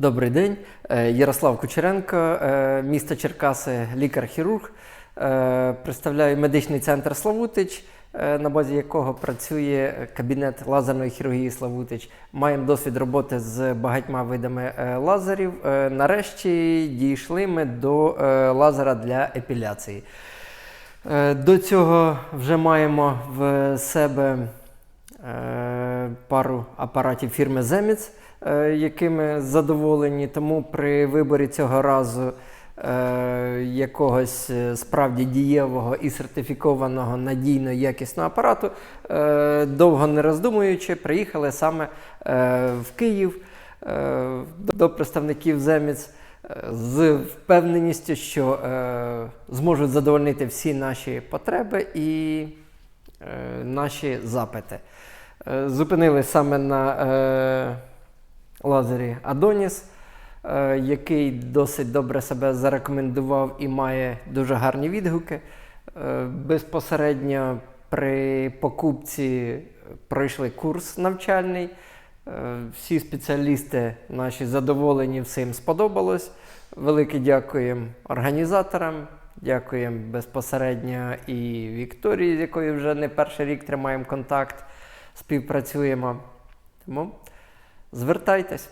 Добрий день, Е, Ярослав Кучеренко, е, місто Черкаси, лікар-хірург. Е, Представляю медичний центр Славутич, на базі якого працює кабінет лазерної хірургії Славутич. Маємо досвід роботи з багатьма видами лазерів. Нарешті дійшли ми до лазера для епіляції. До цього вже маємо в себе пару апаратів фірми Земіц, якими задоволені. Тому при виборі цього разу е, якогось е, справді дієвого і сертифікованого надійно якісного апарату, е, довго не роздумуючи, приїхали саме в Київ до представників Земіц. З впевненістю, що е, зможуть задовольнити всі наші потреби і е, наші запити. Е, Зупинили саме на е, лазері Adonis, е, який досить добре себе зарекомендував і має дуже гарні відгуки. Безпосередньо при покупці пройшли курс навчальний. Всі спеціалісти наші задоволені, всім сподобалось. Велике дякуємо організаторам, дякуємо безпосередньо і Вікторії, з якою вже не перший рік тримаємо контакт, співпрацюємо. Тому звертайтесь.